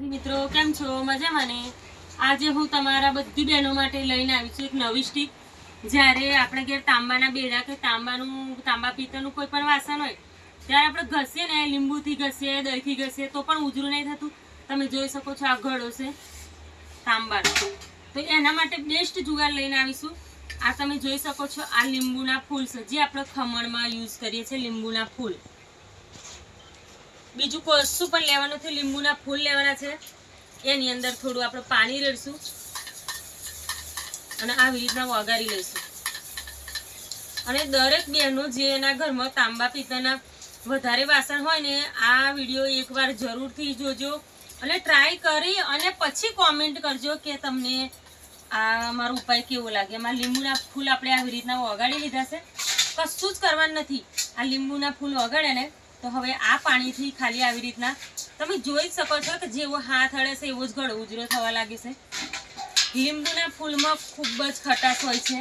મિત્રો, કેમ છો? મજામાં ને? આજે હું તમારા બધી બહેનો માટે લઈને આવી છું એક નવી સ્ટીક જ્યારે આપણે ઘેર તાંબાના બેડા કે તાંબાનું, તાંબા પિત્તળનું કોઈ પણ વાસણ હોય, ત્યારે આપણે ઘસીએ ને, લીંબુથી ઘસીએ, દહીંથી ઘસીએ, તો પણ ઉજરું નહીં થતું. તમે જોઈ શકો છો આ ઘડો છે તાંબાનો. તો એના માટે બેસ્ટ જુગાર લઈને આવીશું. આ તમે જોઈ શકો છો આ લીંબુના ફૂલ છે. જે આપણે ખમણમાં યુઝ કરીએ છીએ લીંબુના ફૂલ. બીજું કશું પણ લેવાનું છે, લીંબુના ફૂલ લેવાના છે. એની અંદર થોડું આપણે પાણી રેડશું અને આવી રીતના વઘારી લઈશું. અને દરેક બહેનો જે એના ઘરમાં તાંબા પિત્તાના વધારે વાસણ હોય ને, આ વીડિયો એકવાર જરૂરથી જોજો અને ટ્રાય કરી અને પછી કોમેન્ટ કરજો કે તમને આ મારો ઉપાય કેવો લાગે. એમાં લીંબુના ફૂલ આપણે આવી રીતના વગાડી લીધા છે. કશું જ કરવાનું નથી. આ લીંબુના ફૂલ વગાડે ને તો હવે આ પાણીથી ખાલી આવી રીતના તમે જોઈ શકો છો કે જેવો હાથ અડે છે, એવો જ ઘડો ઉજરો થવા લાગે છે. લીંબુના ફૂલમાં ખૂબ જ ખટાશ હોય છે.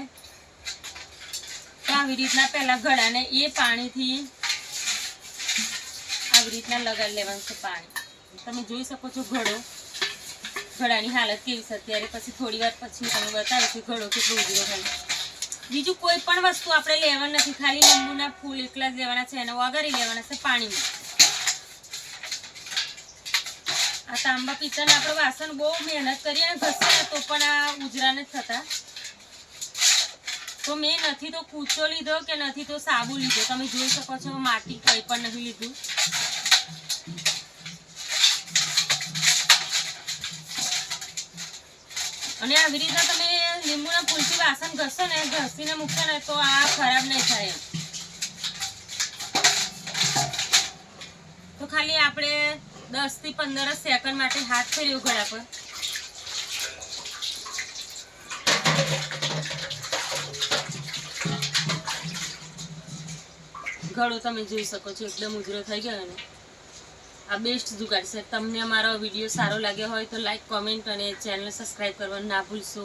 તો આવી રીતના પહેલાં ગળાને એ પાણીથી આવી રીતના લગાડી લેવાનું છે પાણી. તમે જોઈ શકો છો ઘડો ઘડાની હાલત કેવી છે? અત્યારે પછી થોડી વાર પછી તમે બતાવીશું ઘડો કેટલો ઉજળો થાય. બીજું કોઈ પણ વસ્તુ આપણે લેવા નથી. ખાલી લીંબુના ફૂલ એકલા જ લેવાના છે, એને વગાડી લેવાના છે પાણીમાં. આ તાંબા પિત્તળના આપણે વાસણ બહુ મહેનત કરીએ અને ઘસીએ તો પણ આ ઉજરા નથી થતા. તો મેં નથી તો કૂચો લીધો કે નથી તો સાબુ લીધો? તમે જોઈ શકો છો, માટી કંઈ પણ નથી લીધું. અને આવી રીતના તમે લીંબુના ફૂલથી વાસણ ઘસો ને, ઘસીને મૂકશો ને તો આ ખરાબ નહીં થાય. તો ખાલી આપણે દસથી પંદર સેકન્ડ માટે હાથ ફેર્યો ગળા પર ગળો તમે જોઈ શકો છો, એકદમ ઉજરો થઈ ગયો ને આ બેસ્ટ જુગાડ છે. તમને અમારો વીડિયો સારો લાગ્યો હોય તો લાઈક કોમેન્ટ અને ચેનલ સબસ્ક્રાઈબ કરવાનું ના ભૂલશો.